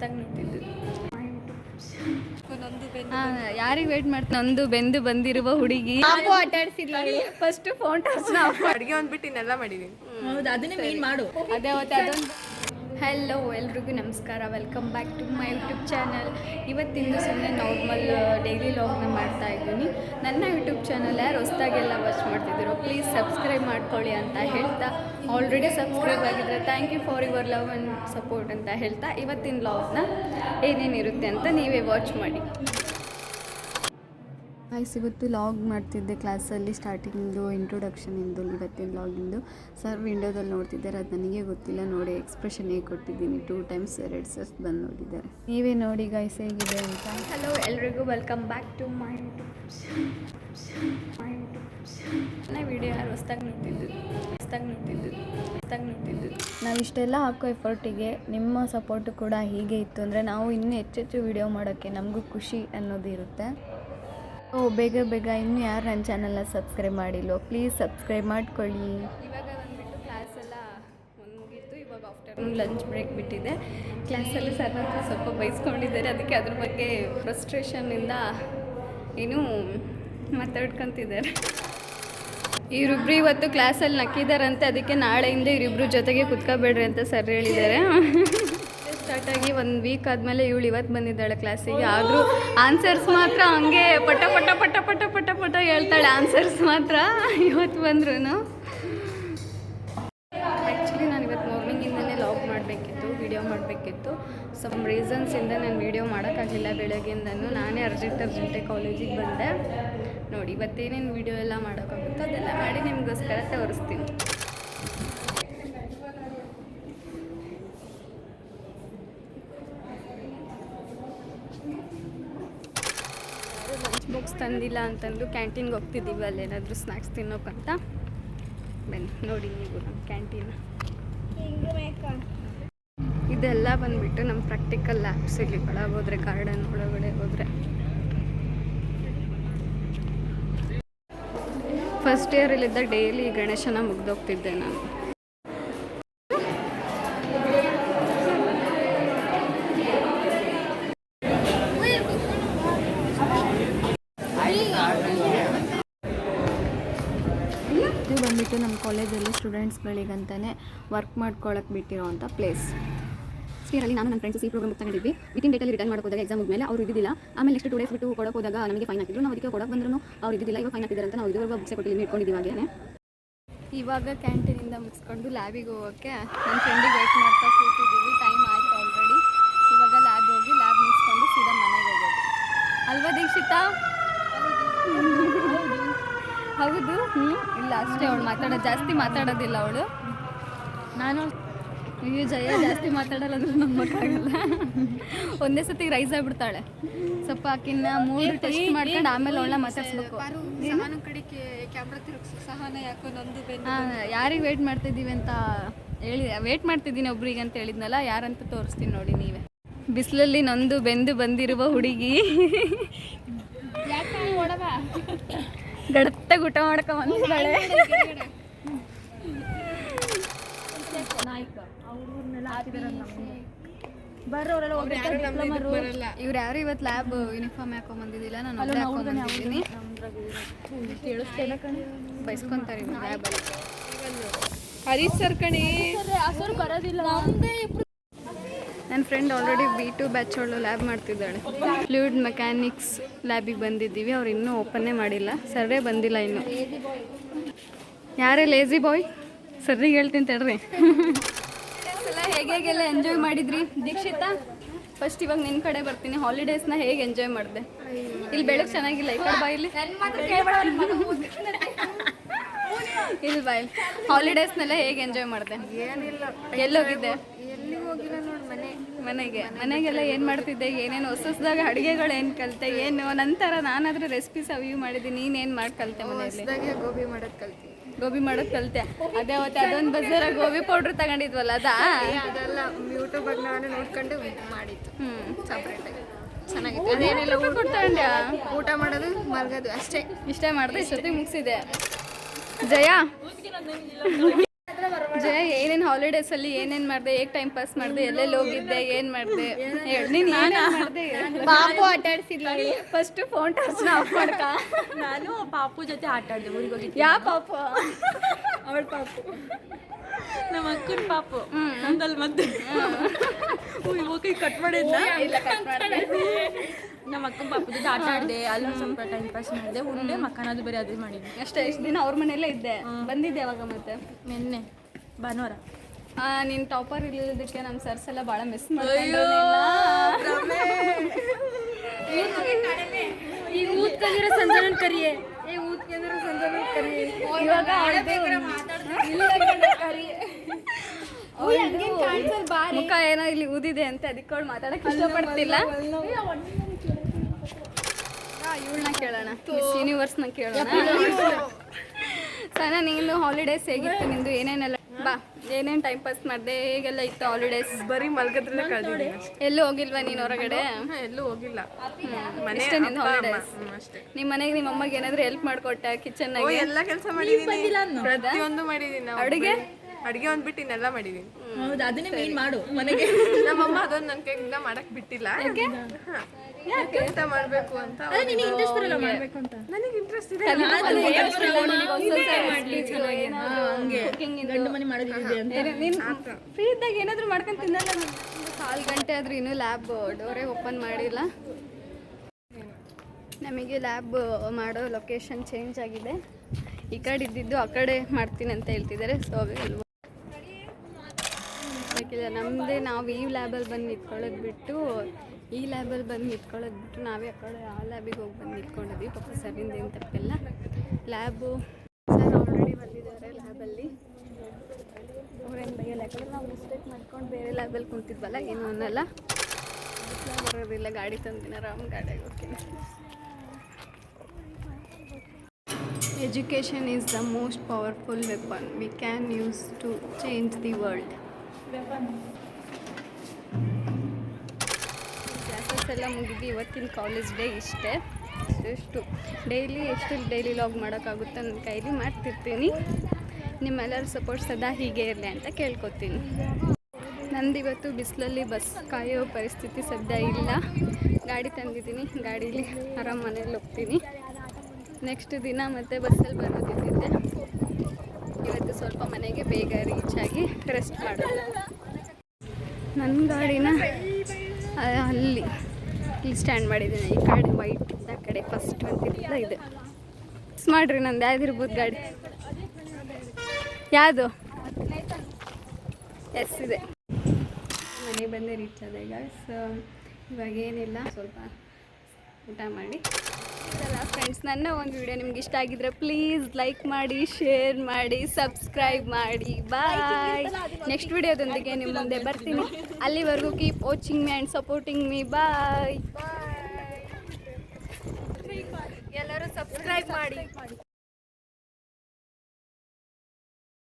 ಹೊಸ್ದಾಗಿ ನಿಂತಿದ್ದು ಯಾರಿಗೆ ವೇಟ್ ಮಾಡ್ತೀನಿ ಒಂದು ಬೆಂದು ಬಂದಿರುವ ಹುಡುಗಿ. ಫಸ್ಟ್ ಫೋನ್ ಟಚ್ನ ಅಡುಗೆ ಒಂದ್ಬಿಟ್ಟು ಇನ್ನೆಲ್ಲ ಮಾಡಿದೀನಿ. ಹೌದು ಅದನ್ನೇ ಮೇನ್ ಮಾಡು. ಅದೇ ಅದೊಂದು ಹಲೋ ಎಲ್ರಿಗೂ ನಮಸ್ಕಾರ. Welcome back to my YouTube channel ಇವತ್ತಿಂದು ಸುಮ್ಮನೆ ನಾರ್ಮಲ್ ಡೈಲಿ ಲಾಗ್ನ ಮಾಡ್ತಾ ಇದ್ದೀನಿ. ನನ್ನ ಯೂಟ್ಯೂಬ್ ಚಾನಲ್ ಯಾರು ಹೊಸ್ದಾಗೆಲ್ಲ ವಾಚ್ ಮಾಡ್ತಿದ್ದೀರೋ ಪ್ಲೀಸ್ ಸಬ್ಸ್ಕ್ರೈಬ್ ಮಾಡ್ಕೊಳ್ಳಿ ಅಂತ ಹೇಳ್ತಾ ಆಲ್ರೆಡಿ ಸಬ್ಸ್ಕ್ರೈಬ್ ಆಗಿದ್ರೆ thank you for your love and support ಅಂತ ಹೇಳ್ತಾ, ಇವತ್ತಿನ ಲಾಗ್ನ ಏನೇನಿರುತ್ತೆ ಅಂತ ನೀವೇ ವಾಚ್ ಮಾಡಿ. ಗೈಸ್ ಇವತ್ತು ಲಾಗ್ ಮಾಡ್ತಿದ್ದೆ ಕ್ಲಾಸಲ್ಲಿ ಸ್ಟಾರ್ಟಿಂಗ್ದು ಇಂಟ್ರೊಡಕ್ಷನಿಂದು ಇವತ್ತಿನ ಲಾಗಿಂದು ಸರ್ ವಿಂಡೋದಲ್ಲಿ ನೋಡ್ತಿದ್ದಾರೆ ಅದು ನನಗೆ ಗೊತ್ತಿಲ್ಲ. ನೋಡಿ ಎಕ್ಸ್ಪ್ರೆಷನ್ ಹೇಗೆ ಕೊಟ್ಟಿದ್ದೀನಿ. ಟೂ ಟೈಮ್ಸ್ ಎರಡು ಸರ್ಸ್ ಬಂದು ನೋಡಿದ್ದಾರೆ. ನೀವೇ ನೋಡಿ ಗಾಯ್ಸ್ ಹೇಗಿದೆ ಅಂತ. ಹಲೋ ಎಲ್ರಿಗೂ ವೆಲ್ಕಮ್ ಬ್ಯಾಕ್ ಟು ಮೈ ನನ್ನ ವಿಡಿಯೋ ಯಾರು ಹೊಸ್ದಾಗಿ ನೋಡ್ತಿದ್ದು? ಹೊಸ್ದಾಗಿ ನೋಡ್ತಿದ್ದು? ಹೊಸ್ದಾಗಿ ನೋಡ್ತಿದ್ದು? ನಾವು ಇಷ್ಟೆಲ್ಲ ಹಾಕೋ ಎಫರ್ಟಿಗೆ ನಿಮ್ಮ ಸಪೋರ್ಟು ಕೂಡ ಹೀಗೆ ಇತ್ತು ಅಂದರೆ ನಾವು ಇನ್ನೂ ಹೆಚ್ಚೆಚ್ಚು ವಿಡಿಯೋ ಮಾಡೋಕ್ಕೆ ನಮಗೂ ಖುಷಿ ಅನ್ನೋದು ಇರುತ್ತೆ ಓ, ಬೇಗ ಬೇಗ ಇನ್ನು ಯಾರು ನನ್ನ ಚಾನಲ್ನ ಸಬ್ಸ್ಕ್ರೈಬ್ ಮಾಡಿಲ್ಲೋ ಪ್ಲೀಸ್ ಸಬ್ಸ್ಕ್ರೈಬ್ ಮಾಡ್ಕೊಳ್ಳಿ. ಇವಾಗ ಬಂದುಬಿಟ್ಟು ಕ್ಲಾಸ್ ಎಲ್ಲ ಮುಗಿತು, ಇವಾಗ ಆಫ್ಟರ್ನೂನ್ ಲಂಚ್ ಬ್ರೇಕ್ ಬಿಟ್ಟಿದೆ. ಕ್ಲಾಸಲ್ಲಿ ಸರ್ ಹತ್ರ ಸ್ವಲ್ಪ ಬೈಸ್ಕೊಂಡಿದ್ದಾರೆ, ಅದಕ್ಕೆ ಅದ್ರ ಬಗ್ಗೆ ಫ್ರಸ್ಟ್ರೇಷನ್ನಿಂದ ಏನು ಮಾತಾಡ್ಕೊತಿದ್ದಾರೆ. ಇವರಿಬ್ರು ಇವತ್ತು ಕ್ಲಾಸಲ್ಲಿ ನಕ್ಕಿದಾರಂತೆ, ಅದಕ್ಕೆ ನಾಳೆಯಿಂದ ಇವರಿಬ್ರು ಜೊತೆಗೆ ಕುತ್ಕೋಬೇಡ್ರಿ ಅಂತ ಸರ್ ಹೇಳಿದ್ದಾರೆ. ಸ್ಟಾರ್ಟ್ ಆಗಿ ಒಂದು ವೀಕ್ ಆದಮೇಲೆ ಇವಳು ಇವತ್ತು ಬಂದಿದ್ದಾಳೆ ಕ್ಲಾಸಿಗೆ ಆದರೂ ಆನ್ಸರ್ಸ್ ಮಾತ್ರ ಹಂಗೆ ಪಟ ಪಟ ಪಟ ಪಟ ಪಟ ಪಟ ಹೇಳ್ತಾಳೆ. ಆನ್ಸರ್ಸ್ ಮಾತ್ರ ಇವತ್ತು ಬಂದ್ರು ಆ್ಯಕ್ಚುಲಿ ನಾನು ಇವತ್ತು ಮಾರ್ನಿಂಗಿಂದಲೇ ಲಾಗ್ ಮಾಡಬೇಕಿತ್ತು ವಿಡಿಯೋ ಮಾಡಬೇಕಿತ್ತು. ಸಮ್ ರೀಸನ್ಸಿಂದ ನಾನು ವಿಡಿಯೋ ಮಾಡೋಕ್ಕಾಗಿಲ್ಲ ಬೆಳಗ್ಗೆಯಿಂದನೂ. ನಾನೇ ಅರ್ಜೆಂಟ್ ಅರ್ಜೆಂಟೇ ಕಾಲೇಜಿಗೆ ಬಂದೆ. ನೋಡಿ, ಇವತ್ತೇನೇನು ವಿಡಿಯೋ ಎಲ್ಲ ಮಾಡೋಕ್ಕಾಗುತ್ತೋ ಅದೆಲ್ಲ ಮಾಡಿ ನಿಮಗೋಸ್ಕರ ತೋರಿಸ್ತೀನಿ. ತಂದಿಲ್ಲ ಅಂತಂದು ಕ್ಯಾಂಟೀನ್ಗೆ ಹೋಗ್ತಿದ್ದೀವಿ, ಅಲ್ಲೇನಾದರೂ ಸ್ನ್ಯಾಕ್ಸ್ ತಿನ್ನೋಕ್ಕಂತ ಬನ್ನಿ, ನೋಡಿ ನೀವು ನಮ್ಮ ಕ್ಯಾಂಟೀನ್. ಇದೆಲ್ಲ ಬಂದ್ಬಿಟ್ಟು ನಮ್ಮ ಪ್ರಾಕ್ಟಿಕಲ್ ಲ್ಯಾಬ್ಸ್ ಇಲ್ಲಿ ಒಳಗೆ ಹೋದರೆ ಗಾರ್ಡನ್ ಒಳಗಡೆ ಹೋದರೆ. ಫಸ್ಟ್ ಇಯರಲ್ಲಿದ್ದ ಡೈಲಿ ಗಣೇಶನ ಮುಗ್ದೋಗ್ತಿದ್ದೆ ನಾನು. ಇದು ಬಂದ್ಬಿಟ್ಟು ನಮ್ಮ ಕಾಲೇಜಲ್ಲಿ ಸ್ಟೂಡೆಂಟ್ಸ್ಗಳಿಗಂತಲೇ ವರ್ಕ್ ಮಾಡ್ಕೊಳಕ್ಕೆ ಬಿಟ್ಟಿರೋವಂಥ ಪ್ಲೇಸ್. ಇಯರಲ್ಲಿ ನಾನು ನನ್ನ ಫ್ರೆಂಡ್ಸ್ ಈ ಪ್ರೋಗ್ರಾಮ್ ತಗೊಂಡಿದ್ವಿ. ವಿತಿನ್ ಡೇಟಲ್ಲಿ ರಿಟರ್ನ್ ಮಾಡೋದಾಗ ಎಕ್ಸಾಮ್ ಮೇಲೆ ಅವ್ರು ಇದ್ದಿಲ್ಲ ಆಮೇಲೆ ನೆಕ್ಸ್ಟ್ ಟೂ ಡೇಸ್ ಬಿಟ್ಟು ಕೊಡೋಕೆ ಹೋದಾಗ ನಮಗೆ ಫೈನ್ ಹಾಕಿದ್ರು ನಾವು ಅದಕ್ಕೆ ಕೊಡೋಕೆ ಬಂದ್ರು ಅವ್ರು ಇದ್ದಿಲ್ಲ ಇವಾಗ ಫೈನ್ ಹಾಕಿದ್ದಾರೆ ಅಂತ ನಾವು ಇದುವರೆಗೂ ಬುಕ್ಸ್ ಕೊಟ್ಟಿದ್ದೀನಿ ಇಟ್ಕೊಂಡಿದ್ದೀವಿ ಹಾಗೇನೆ. ಇವಾಗ ಕ್ಯಾಂಟೀನಿಂದ ಮುಗಿಸ್ಕೊಂಡು ಲ್ಯಾಬಿಗೆ ಹೋಗೋಕ್ಕೆ ನನ್ನ ಫ್ರೆಂಡಿಗೆ ವೇಟ್ ಮಾಡ್ತಾ ಕೂತಿದ್ದೀವಿ. ಟೈಮ್ ಆಯಿತು ಆಲ್ರೆಡಿ ಇವಾಗ ಲ್ಯಾಬ್ ಹೋಗಿ ಲ್ಯಾಬ್ ಮುಗಿಸ್ಕೊಂಡು ಸೀದಾ ಮನೆಗೆ ಹೋಗೋದು. ಅಲ್ವಾ ದೀಕ್ಷಿತಾ? ಹೌದು. ಹ್ಞೂ ಇಲ್ಲ ಅಷ್ಟೇ ಅವಳು ಮಾತಾಡೋದು ಜಾಸ್ತಿ ಮಾತಾಡೋದಿಲ್ಲ ಅವಳು. ನಾನು ಅಯ್ಯೋ ಜಯ ಜಾಸ್ತಿ ಮಾತಾಡಲ್ಲ ಅಂದ್ರೆ ನಂಬಕ್ಕಾಗಲ್ಲ ಒಂದೇ ಸತಿ ರೈಸ್ ಆಗ್ಬಿಡ್ತಾಳೆ. ಸ್ವಲ್ಪ ಆಕಿನ್ನ ಮೂರು ಟೆಸ್ಟ್ ಮಾಡ್ಕೊಂಡು ಆಮೇಲೆ ಅವಳನ್ನ ಮಾತಾಡ್ಸ್ಬೇಕು. ಯಾರಿಗೆ ವೇಟ್ ಮಾಡ್ತಿದ್ದೀವಿ ಅಂತ ಹೇಳಿ ವೇಟ್ ಮಾಡ್ತಿದ್ದೀನಿ ಒಬ್ರಿಗೆ ಅಂತ ಹೇಳಿದ್ನಲ್ಲ ಯಾರಂತ ತೋರಿಸ್ತೀನಿ ನೋಡಿ ನೀವೇ. ಬಿಸಿಲಲ್ಲಿ ನೊಂದು ಬೆಂದು ಬಂದಿರುವ ಹುಡುಗಿ. ಗಡತ್ತಾಗ ಊಟ ಮಾಡಕ ಬಂದಿದ್ದಾಳೆ ಇವ್ರು ಯಾರು ಇವತ್ತು ಲ್ಯಾಬ್ ಯೂನಿಫಾರ್ಮ್ ಹಾಕೊಂಡ್ ಬಂದಿದ್ದಿಲ್ಲ ನಾನು ಹಾಕೊಂಡ್ ಬಂದಿದ್ದೀನಿ. ಬೈಸ್ಕೊಂತಾರೆ ಲ್ಯಾಬ್ ಅಲ್ಲಿ. ಹರೀಶ್ ಸರ್ ಕಣಿ. ನನ್ನ friend already B two batch ಅವಳು ಲ್ಯಾಬ್ ಮಾಡ್ತಿದ್ದಾಳೆ. ಫ್ಲೂಯಿಡ್ ಮೆಕ್ಯಾನಿಕ್ಸ್ ಲ್ಯಾಬಿಗೆ ಬಂದಿದ್ದೀವಿ. ಅವ್ರು ಇನ್ನೂ ಓಪನ್ನೇ ಮಾಡಿಲ್ಲ. ಸರ್ವೇ ಬಂದಿಲ್ಲ ಇನ್ನು. ಯಾರೇ ಲೇಜಿ ಬಾಯ್ ಸರ್ರಿಗೆ ಹೇಳ್ತೀನಿ ತಡ್ರಿ. ಹೇಗೆ ಹೇಗೆಲ್ಲ ಎಂಜಾಯ್ ಮಾಡಿದ್ರಿ? ದೀಕ್ಷಿತಾ? ಫಸ್ಟ್ ಇವಾಗ ನಿನ್ನ ಕಡೆ ಬರ್ತೀನಿ. ಹಾಲಿಡೇಸ್ನ ಹೇಗೆ ಎಂಜಾಯ್ ಮಾಡಿದೆ? ಇಲ್ಲಿ ಬೆಳಗ್ಗೆ ಚೆನ್ನಾಗಿಲ್ಲ. ಈ ಕಡೆ ಬಾ ಇಲ್ಲಿ. ಇಲ್ಲಿ ಬಾಯ್ ಹಾಲಿಡೇಸ್ನೆಲ್ಲ ಹೇಗೆ ಎಂಜಾಯ್ ಮಾಡಿದೆ? ಏನಿಲ್ಲ. ಎಲ್ಲೋಗಿದ್ದೆ? ಎಲ್ಲಿ ಹೋಗಿಲ್ಲ ನೋಡಿ ಮನೆ ಮನೆಗೆ. ಮನೆಗೆಲ್ಲ ಏನು ಮಾಡ್ತಿದ್ದೆ ಏನೇನು ಹೊಸ ಹೊಸದಾಗ ಅಡುಗೆಗಳು ಏನು ಕಲಿತೆ ಏನು? ನಂತರ ನಾನಾದರೂ ರೆಸಿಪೀಸ್ ಅವ್ಯೂ ಮಾಡಿದ್ದೀನಿ. ನೀನೇನು ಮಾಡಿ ಕಲಿತೆ ಮನೆಯಲ್ಲಿ? ಹೊಸ್ದಾಗೆ ಗೋಬಿ ಮಾಡೋದು ಕಲ್ತೀನಿ ಗೋಬಿ ಮಾಡೋದು ಕಲಿತೆ. ಅದೇ ಅವತ್ತು ಅದೊಂದು ಬಜಾರ ಗೋಬಿ ಪೌಡ್ರ್ ತಗೊಂಡಿದ್ವಲ್ಲ ಅದಾ? ಅದೆಲ್ಲ ಯೂಟ್ಯೂಬಾಗ ನಾನು ನೋಡ್ಕೊಂಡು ಮಾಡಿತ್ತು ಹ್ಞೂ ಸಪ್ರೇಟಾಗಿ ಚೆನ್ನಾಗಿತ್ತು. ಅದೇನಿಲ್ಲ ಊಟ ಊಟ ಮಾಡೋದು ಮಲ್ಗೋದು ಅಷ್ಟೇ. ಇಷ್ಟೇ ಮಾಡಿದೆ ಇಷ್ಟೊತ್ತಿಗೆ ಮುಗಿಸಿದೆ. ಜಯ? ಜಯ ಹಾಲಿಡೇಸಲ್ಲಿ ಏನೇನು ಮಾಡಿದೆ ಹೇಗ್ ಟೈಮ್ ಪಾಸ್ ಮಾಡಿದೆ ಎಲ್ಲೆಲ್ಲಿ ಹೋಗಿದ್ದೆ ಏನು ಮಾಡಿದೆ? ಹೇಳಿ ನೀನು ಏನೇನು ಮಾಡಿದೆ ಪಾಪು ಆಟ ಆಡ್ಸಿಲ್ಲ ಫಸ್ಟು ಫೋನ್ ಟಚ್ ಆಫ್ ಮಾಡ್ಕ. ನಾನು ಪಾಪು ಜೊತೆ ಆಟ ಆಡಿದೆ ಊರಿಗೆ ಹೋಗಿದ್ದೆ. ಯಾ ಪಾಪು? ಅವಳ ಪಾಪು. ನಮ್ಮ ಅಕ್ಕನ ಪಾಪು. ನಂದಲ್ಲಿ ಮತ್ತೆ. ಹೋಗಿ ಕಟ್ ಮಾಡಿದ್ನ? ಇಲ್ಲ ಕಟ್ ಮಾಡಿದೆ ನಮ್ಮ ಅಕ್ಕನ ಪಾಪು ಜೊತೆ ಆಟ ಆಡಿದೆ ಅಲ್ಲಿ ಸ್ವಲ್ಪ ಟೈಮ್ ಪಾಸ್ ಮಾಡಿದೆ ಉಂಡೆ ಮಕ್ಕನದು ಬೇರೆ ಅದೇ ಮಾಡಿದ್ವಿ. ಅಷ್ಟೇ ಇಷ್ಟು ದಿನ ಅವ್ರ ಮನೆಯಲ್ಲೇ ಇದ್ದೆ. ಬಂದಿದ್ದೆ ಯಾವಾಗ ಮತ್ತೆ. ನಿನ್ನೆ ಭಾನುವಾರ. ನೀನ್ ಟಾಪರ್ ಇಲ್ಲದಕ್ಕೆ ನಮ್ಮ ಸರ್ಸ್ ಎಲ್ಲ ಭಾಳ ಮಿಸ್ ಊದ್ಕೊಂಡಿರೋ ಸಂಜನನ್ ಕರಿಯೇ. ಏ ಊದ್ಕೊಂಡಿರೋ ಸಂಜನನ್ ಕರಿಯೇ. ಇವಾಗ ಮುಖ ಏನೋ ಇಲ್ಲಿ ಊದಿದೆ ಅಂತ ಅದಕ್ಕೆ ಅವಳು ಮಾತಾಡಕ್ ಇಷ್ಟಪಡ್ತಿಲ್ಲ. ಇವಳನ್ನ ಕೇಳೋಣ. ಯೂನಿವರ್ಸ್ ಯೂನಿವರ್ಸ್ನ ಕೇಳೋಣ. ಸನ ನೀನು ಹಾಲಿಡೇಸ್ ಹೇಗಿತ್ತು? ನಿಂದು ಏನೇನೆಲ್ಲ ಬಾ. ಏನೇನು ಟೈಮ್ ಪಾಸ್ ಮಾಡ್ದೆ ಹೇಗೆಲ್ಲ ಇತ್ತು ಹಾಲಿಡೇಸ್ ಬರೀ ಮಲ್ಗದ್ರಲ್ಲೇ ಕಳ್ದಿದ್ದೀನಿ ಎಲ್ಲೂ ಹೋಗಿಲ್ವಾ ನೀನು ಹೊರಗಡೆ? ಎಲ್ಲೂ ಹೋಗಿಲ್ಲ. ಇಷ್ಟೇ ನಿನ್ನ ಹಾಲಿಡೇಸ್ ಅಷ್ಟೇ. ನಿಮ್ಮ ಮನೆಗೆ ನಿಮ್ಮ ಅಮ್ಮಗೆ ಏನಾದ್ರು ಹೆಲ್ಪ್ ಮಾಡ್ಕೊಟ್ಟೆ ಕಿಚನ್ ಎಲ್ಲ ಕೆಲಸ ಮಾಡಿದೀನಿ. ಪ್ರತಿಯೊಂದು ಮಾಡಿದೀನಿ ಅಡುಗೆ? ಅಡುಗೆ ಒಂದ್ ಬಿಟ್ಟು ಇನ್ನೆಲ್ಲ ಮಾಡಿದೀನಿ. ಹೌದು ಅದನ್ನೇ ಮೇನ್ ಮಾಡು ಮನೆಗೆ. ನಮ್ಮಮ್ಮ ಅದೊಂದು ನನ್ ಕೈಯಿಂದ ಮಾಡಕ್ ಬಿಟ್ಟಿಲ್ಲ. ಹಾ. ಕೆಲ್ಸ ಮಾಡ್ಬೇಕು ಅಂತ ನಿನಗೆ ಇಂಟ್ರೆಸ್ಟ್ ಬರಲ್ಲ ಅಂತ. ನನಗೆ ಇಂಟ್ರೆಸ್ಟ್ ಇದೆ. ಗಂಡು ಮನೆ ಮಾಡೋದಿದೆ ಅಂತ. ಫ್ರೀ ಇದ್ದಾಗ ಏನಾದ್ರು ಮಾಡ್ಕೊಂಡು ತಿನ್ನಲ್ಲ ಕಾಲು ಗಂಟೆ ಆದ್ರೂ ಇನ್ನೂ ಲ್ಯಾಬ್ ಡೋರೇ ಓಪನ್ ಮಾಡಿಲ್ಲ. ನಮಗೆ ಲ್ಯಾಬ್ ಮಾಡೋ ಲೊಕೇಶನ್ ಚೇಂಜ್ ಆಗಿದೆ. ಈ ಕಡೆ ಇದ್ದಿದ್ದು ಆ ಕಡೆ ಮಾಡ್ತೀನಿ ಅಂತ ಹೇಳ್ತಿದ್ದಾರೆ. ಸೊ ನಮ್ದೇ ನಮ್ಮದೇ ನಾವು ಈ ಲ್ಯಾಬಲ್ಲಿ ಬಂದು ನಿಂತ್ಕೊಳ್ಳೋದು ಬಿಟ್ಟು ಈ ಲ್ಯಾಬಲ್ಲಿ ಬಂದು ನಿಂತ್ಕೊಳ್ಳೋದು ಬಿಟ್ಟು ನಾವೇ ಆ ಕಡೆ ಆ ಲ್ಯಾಬಿಗೆ ಹೋಗಿ ಬಂದು ನಿಂತ್ಕೊಂಡಿದ್ವಿ, ಪಾಪ ಸರಿಂದ ಏನು ತಪ್ಪಿಲ್ಲ. ಲ್ಯಾಬು ಸರ್ ಆಲ್ರೆಡಿ ಬಂದಿದ್ದಾರೆ ಲ್ಯಾಬಲ್ಲಿ. ಅವ್ರೇನು ಬೈಯಲ್ಲ, ಯಾಕಂದ್ರೆ ನಾವು ಮಿಸ್ಟೇಕ್ ಮಾಡ್ಕೊಂಡು ಬೇರೆ ಲ್ಯಾಬಲ್ಲಿ ಕುಂತಿದ್ವಲ್ಲ, ಏನೂ ಅನ್ನಲ್ಲ. ಬರೋದಿಲ್ಲ ಗಾಡಿ ತಂದಿನ ರಾಮ್ ಗಾಡಿಯಾಗ ಹೋಗ್ತೀನಿ. Education is the most powerful weapon we can use to change the world classes ಎಲ್ಲ ಮುಗಿದು ಇವತ್ತಿನ ಕಾಲೇಜ್ ಡೇ ಇಷ್ಟೇ. ಎಷ್ಟು ಡೈಲಿ ಎಷ್ಟು ಡೈಲಿ ಲಾಗ್ ಮಾಡೋಕ್ಕಾಗುತ್ತೆ ನನ್ನ ಕೈಲಿ ಮಾಡ್ತಿರ್ತೀನಿ. ನಿಮ್ಮೆಲ್ಲರ ಸಪೋರ್ಟ್ ಸದಾ ಹೀಗೆ ಇರಲಿ ಅಂತ ಕೇಳ್ಕೊತೀನಿ. ನಂದು ಇವತ್ತು ಬಿಸಿಲಲ್ಲಿ ಬಸ್ ಕಾಯೋ ಪರಿಸ್ಥಿತಿ ಸದ್ಯ ಇಲ್ಲ. ಗಾಡಿ ತಂದಿದ್ದೀನಿ. ಗಾಡೀಲಿ ಆರಾಮ ಮನೇಲಿ ಹೋಗ್ತೀನಿ. ನೆಕ್ಸ್ಟ್ ದಿನ ಮತ್ತೆ ಬಸ್ಸಲ್ಲಿ ಬರೋದಿದ್ದಿದ್ದೆ ಇವತ್ತು ಸ್ವಲ್ಪ ಮನೆಗೆ ಬೇಗ ರೀಚ್ ಆಗಿ ರೆಸ್ಟ್ ಮಾಡೋದು ನನ್ನ ಗಾಡಿನ ಅಲ್ಲಿ. ಇಲ್ಲಿ ಸ್ಟ್ಯಾಂಡ್ ಮಾಡಿದ್ದೀನಿ. ಈ ಕಡೆ ವೈಟ್ ಆ ಕಡೆ ಫಸ್ಟ್ ಅಂತಿಲ್ಲ ಇದೆ. ಮಿಸ್ ಮಾಡಿರಿ ನಂದು, ಯಾವ್ದಿರ್ಬೋದು ಗಾಡಿ? ಯಾವುದು? ಎಸ್ ಇದೆ. ಮನೆಗೆ ಬಂದೇ ರೀಚ್ ಅದೇ ಈಗ ಸೊ ಇವಾಗ ಏನಿಲ್ಲ, ಸ್ವಲ್ಪ ಊಟ ಮಾಡಿ. ಫ್ರೆಂಡ್ಸ್ ನನ್ನ ಒಂದು ವಿಡಿಯೋ ನಿಮ್ಗೆ ಇಷ್ಟ ಆಗಿದ್ರೆ ಪ್ಲೀಸ್ ಲೈಕ್ ಮಾಡಿ ಶೇರ್ ಮಾಡಿ ಸಬ್ಸ್ಕ್ರೈಬ್ ಮಾಡಿ. ಬಾಯ್ ನೆಕ್ಸ್ಟ್ ವಿಡಿಯೋದೊಂದಿಗೆ ನಿಮ್ಮ ಮುಂದೆ ಬರ್ತೀನಿ. ಅಲ್ಲಿವರೆಗೂ keep watching me and supporting me bye ಎಲ್ಲರೂ ಸಬ್ಸ್ಕ್ರೈಬ್ ಮಾಡಿ.